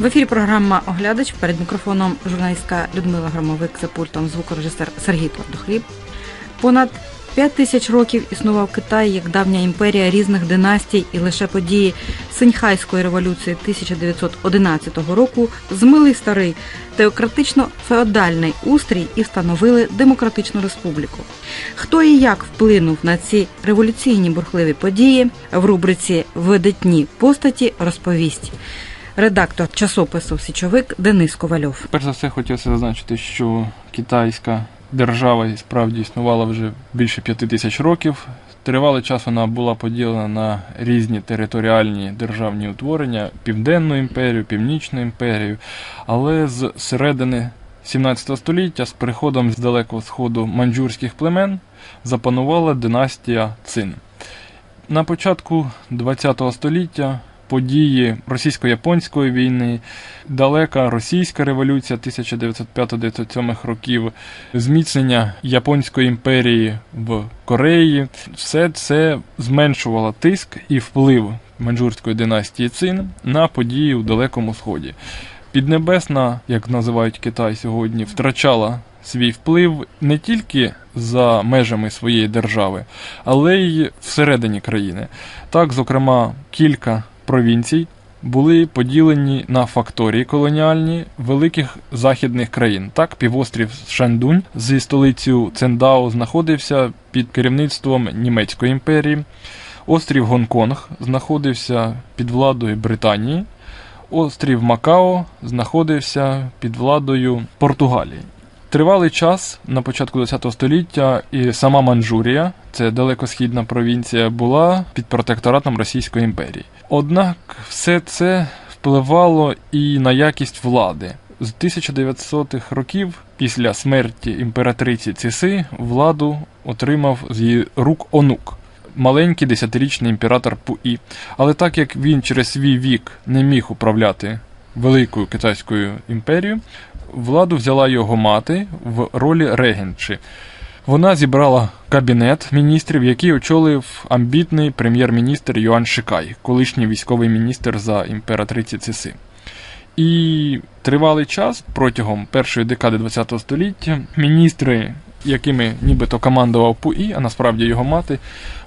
В ефірі програма Оглядач перед мікрофоном журналістка Людмила Громовик за пультом звукорежисер Сергій Твердохліб. Понад п'ять тисяч років існував Китай як давня імперія різних династій, і лише події Синьхайської революції 1911 року змили старий теократично-феодальний устрій і встановили демократичну республіку. Хто і як вплинув на ці революційні бурхливі події в рубриці Видатні постаті розповість редактор часопису Січовик Денис Ковальов. Перш за все хотілося зазначити, що китайська держава справді існувала вже більше п'яти тисяч років. Тривалий час вона була поділена на різні територіальні державні утворення, Південну імперію, Північну імперію, але з середини 17 століття з приходом з далекого сходу манджурських племен запанувала династія Цин. На початку ХХ століття події російсько-японської війни, далека російська революція 1905-1907 років, зміцнення Японської імперії в Кореї, все це зменшувало тиск і вплив маньчжурської династії Цин на події у Далекому Сході. Піднебесна, як називають Китай сьогодні, втрачала свій вплив не тільки за межами своєї держави, але й всередині країни. Так, зокрема, кілька провінцій були поділені на факторії колоніальні великих західних країн. Так, півострів Шандунь зі столицею Цендао знаходився під керівництвом Німецької імперії. Острів Гонконг знаходився під владою Британії. Острів Макао знаходився під владою Португалії. Тривалий час на початку ХХ століття і сама Манчжурія, це далекосхідна провінція, була під протекторатом Російської імперії. Однак все це впливало і на якість влади. З 1900-х років, після смерті імператриці Циси, владу отримав з її рук онук. Маленький десятирічний імператор Пуї. Але так як він через свій вік не міг управляти великою китайською імперією, владу взяла його мати в ролі регенчі. Вона зібрала кабінет міністрів, який очолив амбітний прем'єр-міністр Юан Шикай, колишній військовий міністр за імператриці Циси. І тривалий час протягом першої декади ХХ століття міністри, якими нібито командував Пуї, а насправді його мати,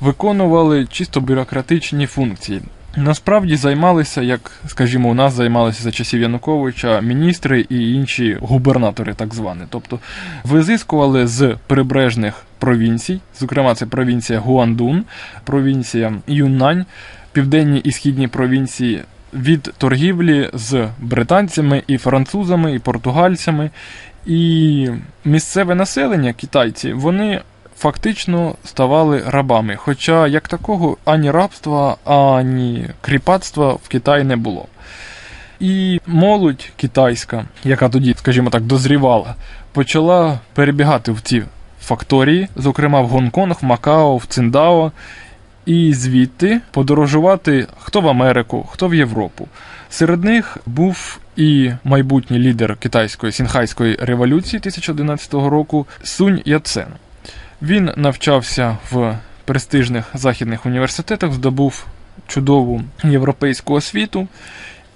виконували чисто бюрократичні функції. Насправді займалися, як скажімо, у нас займалися за часів Януковича міністри і інші губернатори, так звані. Тобто визискували з прибережних провінцій, зокрема, це провінція Гуандун, провінція Юннань, південні і східні провінції від торгівлі з британцями і французами, і португальцями. І місцеве населення, китайці, вони фактично ставали рабами. Хоча як такого ані рабства, ані кріпацтва в Китаї не було. І молодь китайська, яка тоді, скажімо так, дозрівала, почала перебігати в ці факторії, зокрема в Гонконг, в Макао, в Циндао, і звідти подорожувати хто в Америку, хто в Європу. Серед них був і майбутній лідер китайської сінхайської революції 1911 року Сунь Яцен. Він навчався в престижних західних університетах, здобув чудову європейську освіту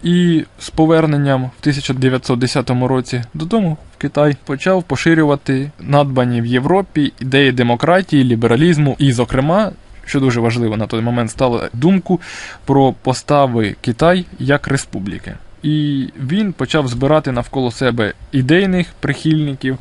і з поверненням в 1910 році додому в Китай почав поширювати надбані в Європі ідеї демократії, лібералізму і, зокрема, що дуже важливо на той момент стало думку про постави Китай як республіки. І він почав збирати навколо себе ідейних прихильників.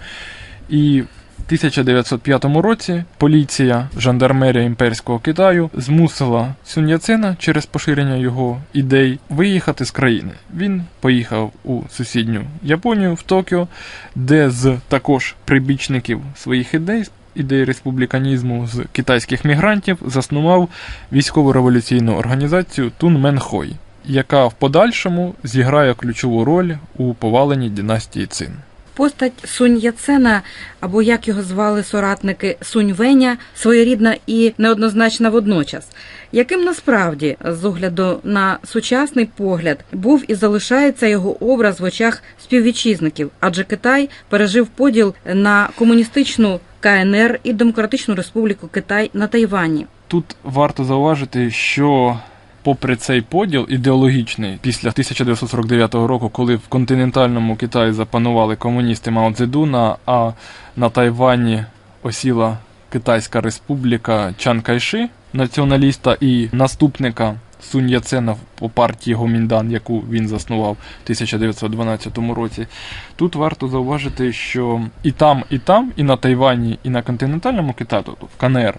І 1905 році поліція жандармерія імперського Китаю змусила Сунь-Яцена через поширення його ідей виїхати з країни. Він поїхав у сусідню Японію в Токіо, де з також прибічників своїх ідей. Ідеї республіканізму з китайських мігрантів заснував військово революційну організацію Тунменхой, яка в подальшому зіграє ключову роль у поваленні династії Цин. Постать Сунь Яцена, або як його звали соратники Сунь Веня, своєрідна і неоднозначна водночас. Яким насправді, з огляду на сучасний погляд, був і залишається його образ в очах співвітчизників, адже Китай пережив поділ на комуністичну КНР і Демократичну Республіку Китай на Тайвані. Тут варто зауважити, що попри цей поділ ідеологічний після 1949 року, коли в континентальному Китаї запанували комуністи Мао Цзедуна, а на Тайвані осіла Китайська республіка Чан Кайши, націоналіста і наступника Сунь Яцена по партії Гоміндан, яку він заснував в 1912 році. Тут варто зауважити, що і там, і там, і на Тайвані, і на континентальному Китаї, тобто в КНР,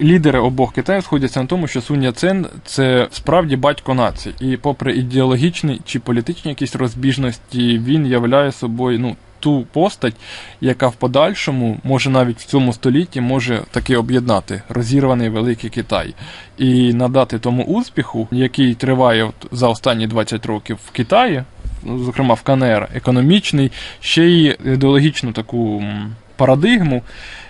лідери обох Китаю сходяться на тому, що Сунь Яцен – це справді батько нації. І попри ідеологічні чи політичні якісь розбіжності, він являє собою ну, ту постать, яка в подальшому, може навіть в цьому столітті, може таки об'єднати розірваний великий Китай і надати тому успіху, який триває за останні 20 років в Китаї, ну, зокрема в КНР, економічний, ще й ідеологічну таку парадигму,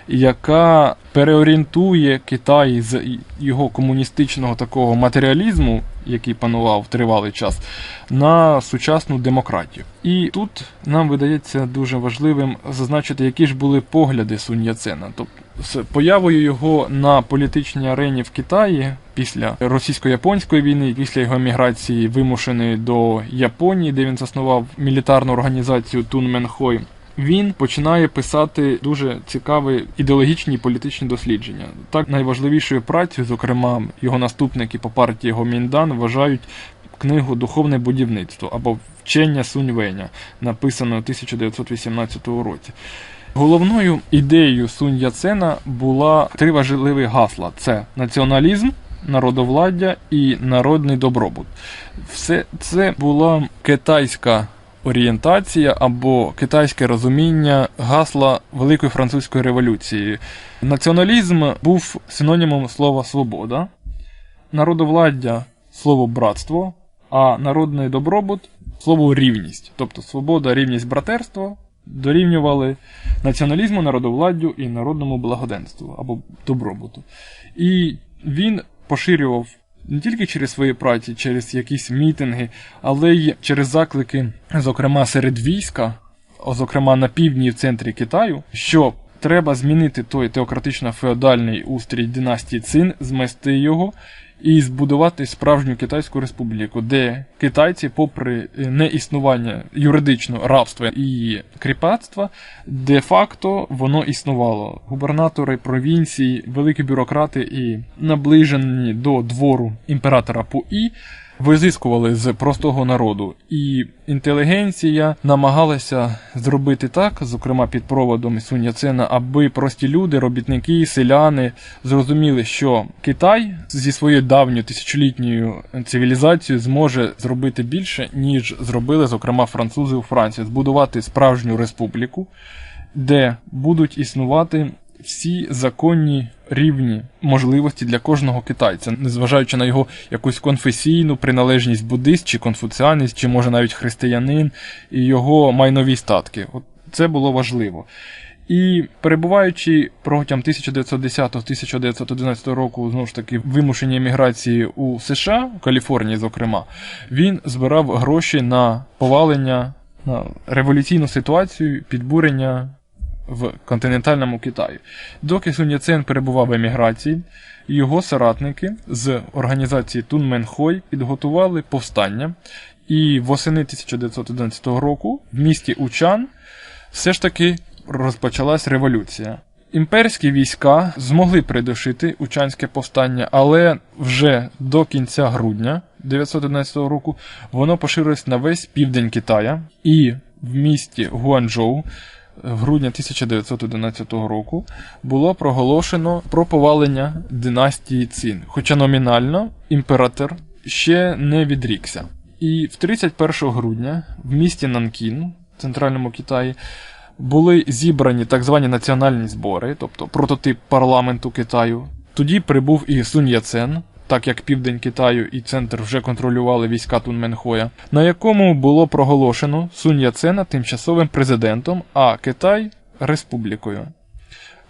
яка переорієнтує Китай з його комуністичного такого матеріалізму, який панував тривалий час, на сучасну демократію. І тут нам видається дуже важливим зазначити, які ж були погляди Сунь Яцена. Тобто з появою його на політичній арені в Китаї після російсько-японської війни, після його міграції вимушеної до Японії, де він заснував мілітарну організацію Тунменхой, він починає писати дуже цікаві ідеологічні і політичні дослідження. Так, найважливішою працею, зокрема, його наступники по партії Гоміндан вважають книгу Духовне будівництво або Вчення Суньвеня, написану у 1918 році. Головною ідеєю Сунь Яцена була три важливі гасла: це націоналізм, народовладдя і народний добробут. Все це була китайська орієнтація або китайське розуміння гасла Великої французької революції. Націоналізм був синонімом слова свобода, народовладдя слово братство, а народний добробут слово рівність. Тобто свобода, рівність, братерство дорівнювали націоналізму, народовладдю і народному благоденству або добробуту. І він поширював не тільки через свої праці, через якісь мітинги, але й через заклики, зокрема серед війська, зокрема на півдні і в центрі Китаю, що треба змінити той теократично-феодальний устрій династії Цин, змести його і збудувати справжню Китайську республіку, де китайці, попри неіснування юридичного рабства і кріпацтва, де-факто воно існувало. Губернатори провінції, великі бюрократи і наближені до двору імператора Пуї визискували з простого народу, і інтелігенція намагалася зробити так, зокрема під проводом Сунь Яцена, аби прості люди, робітники, селяни зрозуміли, що Китай зі своєю давньою тисячолітньою цивілізацією зможе зробити більше, ніж зробили, зокрема, французи у Франції, збудувати справжню республіку, де будуть існувати всі законні рівні можливості для кожного китайця, незважаючи на його якусь конфесійну приналежність буддист чи конфуціанець, чи може навіть християнин, і його майнові статки. От це було важливо. І перебуваючи протягом 1910-1911 року, знову ж таки, вимушені еміграції у США, у Каліфорнії, зокрема, він збирав гроші на повалення, на революційну ситуацію, підбурення в континентальному Китаї. Доки Сунь Яцен перебував в еміграції, його соратники з організації Тунменхой підготували повстання, і восени 1911 року в місті Учан все ж таки розпочалась революція. Імперські війська змогли придушити учанське повстання, але вже до кінця грудня 1911 року воно поширилось на весь південь Китая і в місті Гуанчжоу в грудні 1911 року було проголошено про повалення династії Цин, хоча номінально імператор ще не відрікся. І в 31 грудня в місті Нанкін, в центральному Китаї, були зібрані так звані національні збори, тобто прототип парламенту Китаю. Тоді прибув і Сунь Яцен, так як південь Китаю і центр вже контролювали війська Тунменхоя, на якому було проголошено Сунь Яцена тимчасовим президентом, а Китай республікою.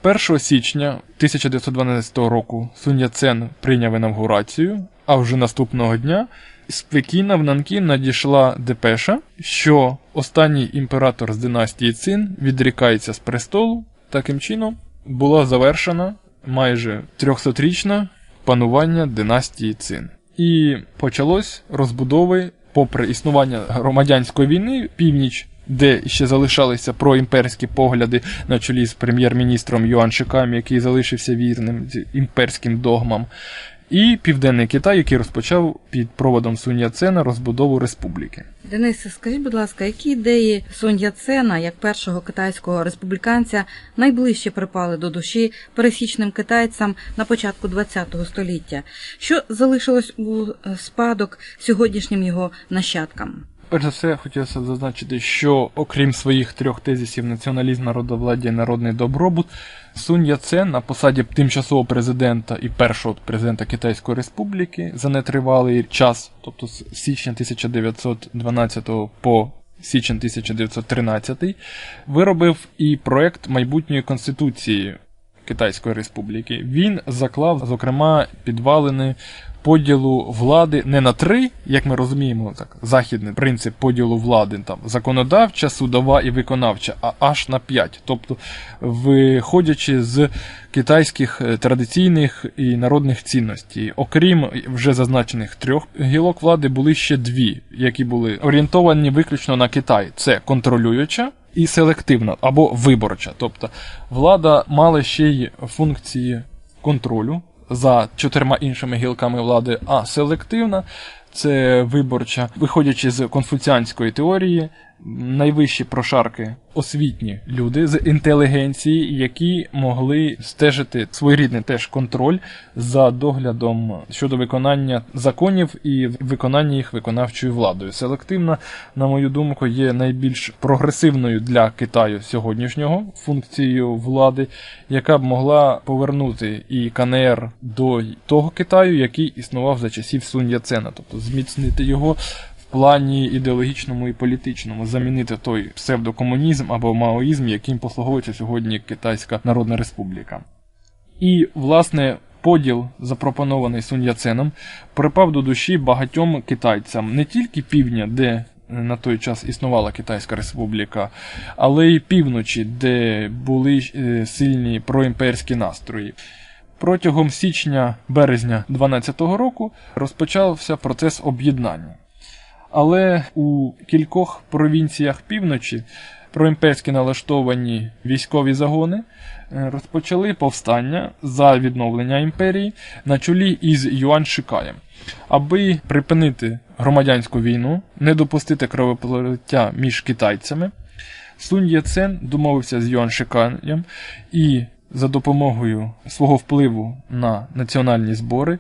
1 січня 1912 року Сунь Яцен прийняв інавгурацію, а вже наступного дня з Пекіна в Нанкін надійшла депеша, що останній імператор з династії Цин відрікається з престолу. Таким чином була завершена майже 300-річна панування династії Цин. І почалось розбудови, попри існування громадянської війни, північ, де ще залишалися проімперські погляди на чолі з прем'єр-міністром Юан Шикам, який залишився вірним імперським догмам, і Південний Китай, який розпочав під проводом Сунь Яцена розбудову республіки. Денисе, скажіть, будь ласка, які ідеї Сунь Яцена, як першого китайського республіканця, найближче припали до душі пересічним китайцям на початку ХХ століття? Що залишилось у е, спадок сьогоднішнім його нащадкам? Перш за все, хотілося б зазначити, що окрім своїх трьох тезисів націоналізм, народовладдя і народний добробут, Сунь Яцен на посаді тимчасового президента і першого президента Китайської Республіки за нетривалий час, тобто з січня 1912 по січень 1913, виробив і проект майбутньої конституції Китайської Республіки. Він заклав, зокрема, підвалини поділу влади не на три, як ми розуміємо, так, західний принцип поділу влади, там законодавча, судова і виконавча, а аж на п'ять. Тобто, виходячи з китайських е, традиційних і народних цінностей, окрім вже зазначених трьох гілок влади, були ще дві, які були орієнтовані виключно на Китай. Це контролююча. І селективна або виборча, тобто влада мала ще й функції контролю, за чотирма іншими гілками влади, а селективна це виборча, виходячи з конфуціанської теорії, найвищі прошарки освітні люди з інтелігенції, які могли стежити своєрідний теж контроль за доглядом щодо виконання законів і виконання їх виконавчою владою. Селективна, на мою думку, є найбільш прогресивною для Китаю сьогоднішнього функцією влади, яка б могла повернути і КНР до того Китаю, який існував за часів Сунь Яцена, тобто зміцнити його плані ідеологічному і політичному замінити той псевдокомунізм або маоїзм, яким послуговується сьогодні Китайська Народна Республіка. І, власне, поділ, запропонований Сунь Яценом, припав до душі багатьом китайцям не тільки півдня, де на той час існувала Китайська Республіка, але й півночі, де були е, сильні проімперські настрої. Протягом січня-березня 12 року розпочався процес об'єднання. Але у кількох провінціях півночі проімперські налаштовані військові загони е, розпочали повстання за відновлення імперії на чолі із Юан Шикаєм. Аби припинити громадянську війну, не допустити кровопролиття між китайцями, Сунь Єцен домовився з Юан Шикаєм і за допомогою свого впливу на національні збори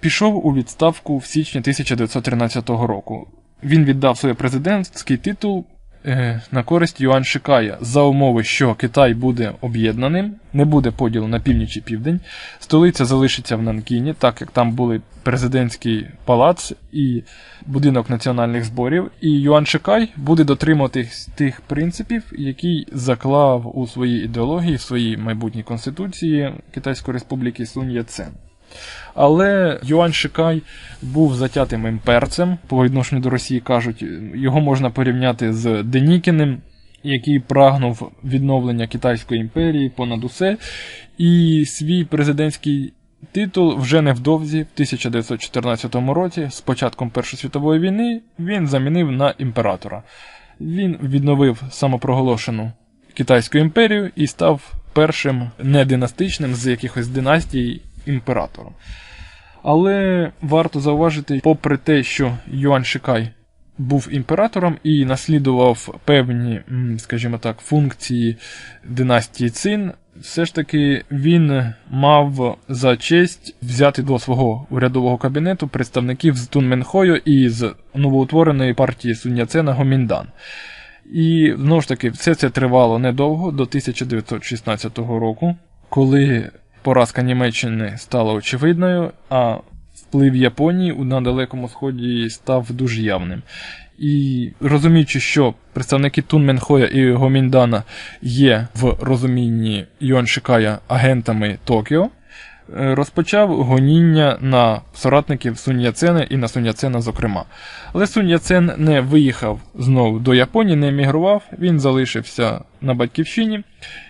пішов у відставку в січні 1913 року. Він віддав свій президентський титул е, на користь Юан Шикая за умови, що Китай буде об'єднаним, не буде поділу на північ і південь, столиця залишиться в Нанкіні, так як там були президентський палац і будинок національних зборів. І Юан Шикай буде дотримуватись тих принципів, які заклав у своїй ідеології, в своїй майбутній конституції Китайської Республіки Сунь Яцен. Але Юань Шикай був затятим імперцем, по відношенню до Росії кажуть, його можна порівняти з Денікіним, який прагнув відновлення Китайської імперії понад усе. І свій президентський титул вже невдовзі, в 1914 році, з початком Першої світової війни, він замінив на імператора. Він відновив самопроголошену Китайську імперію і став першим нединастичним з якихось династій імператором. Але варто зауважити, попри те, що Юан Шикай був імператором і наслідував певні, скажімо так, функції династії Цин, все ж таки він мав за честь взяти до свого урядового кабінету представників з Тунменхою і з новоутвореної партії Суньяцена Гоміндан. І знову ж таки, все це тривало недовго до 1916 року, коли поразка Німеччини стала очевидною, а вплив Японії на Далекому Сході став дуже явним. І розуміючи, що представники Тунменхоя і Гоміндана є в розумінні Юан Шикая агентами Токіо, Е, розпочав гоніння на соратників Сунь Яцена і на Сунь зокрема. Але Сунь Яцен не виїхав знову до Японії, не емігрував, він залишився на батьківщині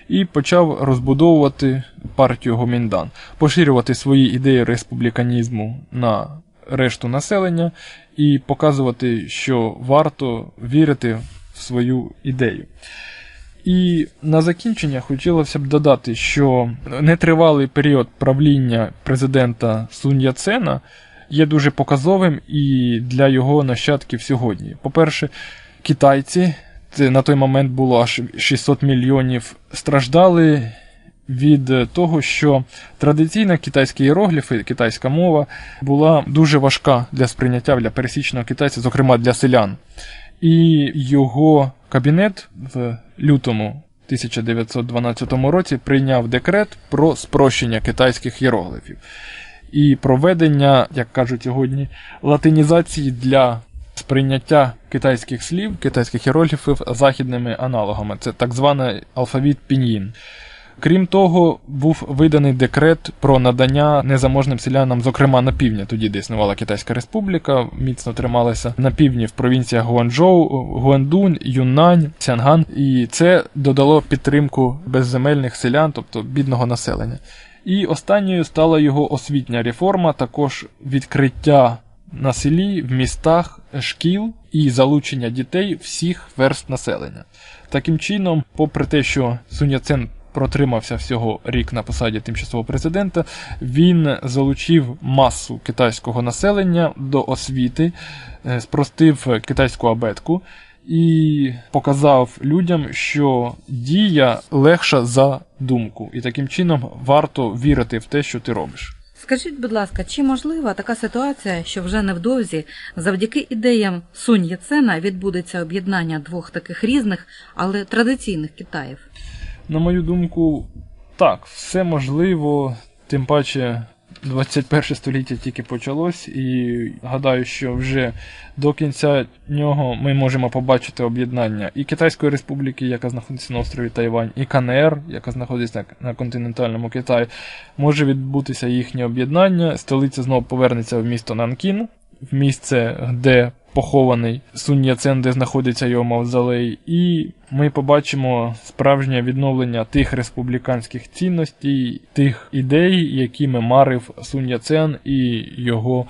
і почав розбудовувати партію Гоміндан, поширювати свої ідеї республіканізму на решту населення і показувати, що варто вірити в свою ідею. І на закінчення хотілося б додати, що нетривалий період правління президента Сунь Яцена є дуже показовим і для його нащадків сьогодні. По-перше, китайці, на той момент було аж 600 мільйонів, страждали від того, що традиційна китайські іерогліфи, китайська мова була дуже важка для сприйняття для пересічного китайця, зокрема для селян. І його кабінет в лютому 1912 році прийняв декрет про спрощення китайських іерогліфів і проведення, як кажуть сьогодні, латинізації для сприйняття китайських слів, китайських іерогліфів західними аналогами. Це так званий алфавіт пін'їн. Крім того, був виданий декрет про надання незаможним селянам, зокрема на півдні, тоді де існувала Китайська Республіка, міцно трималася на півдні в провінціях Гуанчжоу, Гуандун, Юннань, Сянган, і це додало підтримку безземельних селян, тобто бідного населення. І останньою стала його освітня реформа, також відкриття на селі, в містах шкіл і залучення дітей всіх верст населення. Таким чином, попри те, що Сунь Яцен протримався всього рік на посаді тимчасового президента, він залучив масу китайського населення до освіти, е, спростив китайську абетку і показав людям, що дія легша за думку, і таким чином варто вірити в те, що ти робиш. Скажіть, будь ласка, чи можлива така ситуація, що вже невдовзі завдяки ідеям Сунь Яцена відбудеться об'єднання двох таких різних, але традиційних Китаїв? На мою думку, так, все можливо, тим паче 21 століття тільки почалось, і гадаю, що вже до кінця нього ми можемо побачити об'єднання і Китайської республіки, яка знаходиться на острові Тайвань, і КНР, яка знаходиться на континентальному Китаї, може відбутися їхнє об'єднання. Столиця знову повернеться в місто Нанкін, в місце, де похований Сунь Яцен, де знаходиться його мавзолей, і ми побачимо справжнє відновлення тих республіканських цінностей, тих ідей, якими марив Сунь Яцен і його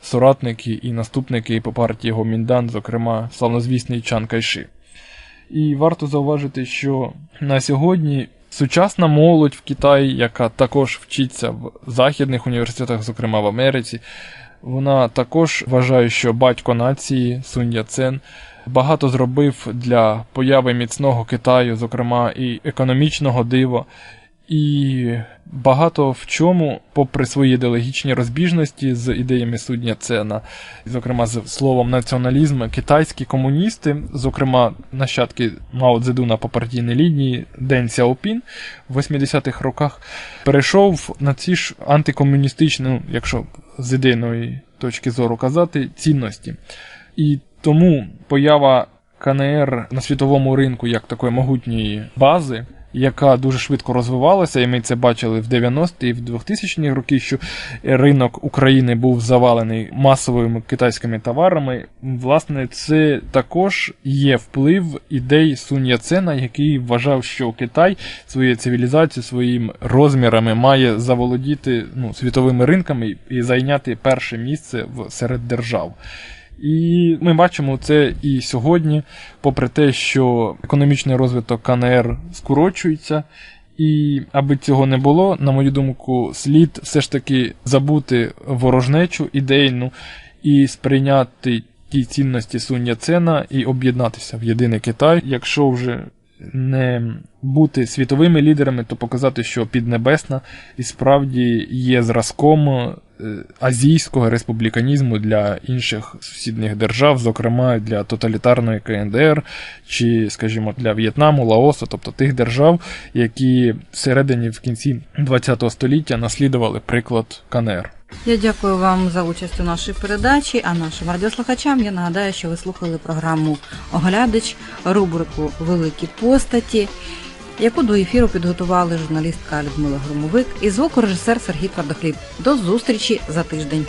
соратники і наступники по партії Гоміндан, зокрема славнозвісний Чан Кайши. І варто зауважити, що на сьогодні. Сучасна молодь в Китаї, яка також вчиться в західних університетах, зокрема в Америці, вона також вважає, що батько нації Сунь Яцен багато зробив для появи міцного Китаю, зокрема і економічного дива. І багато в чому, попри свої ідеологічні розбіжності з ідеями судня Цена, зокрема з словом націоналізм, китайські комуністи, зокрема нащадки Мао Цзедуна по партійній лінії Ден Сяопін в 80-х роках, перейшов на ці ж антикомуністичні, ну, якщо з ідейної точки зору казати, цінності. І тому поява КНР на світовому ринку як такої могутньої бази яка дуже швидко розвивалася, і ми це бачили в 90-ті і в 2000-ні роки, що ринок України був завалений масовими китайськими товарами. Власне, це також є вплив ідей Сунь Яцена, який вважав, що Китай своєю цивілізацією, своїм розмірами має заволодіти ну, світовими ринками і зайняти перше місце в серед держав. І ми бачимо це і сьогодні, попри те, що економічний розвиток КНР скорочується. І аби цього не було, на мою думку, слід все ж таки забути ворожнечу ідейну і сприйняти ті цінності Сунь Яцена і об'єднатися в єдиний Китай, якщо вже не бути світовими лідерами, то показати, що Піднебесна і справді є зразком е, азійського республіканізму для інших сусідніх держав, зокрема для тоталітарної КНДР, чи, скажімо, для В'єтнаму, Лаосу, тобто тих держав, які всередині в кінці ХХ століття наслідували приклад КНР. Я дякую вам за участь у нашій передачі. А нашим радіослухачам я нагадаю, що ви слухали програму Оглядач, рубрику Великі постаті, яку до ефіру підготували журналістка Людмила Громовик і звукорежисер Сергій Твердохліб. До зустрічі за тиждень.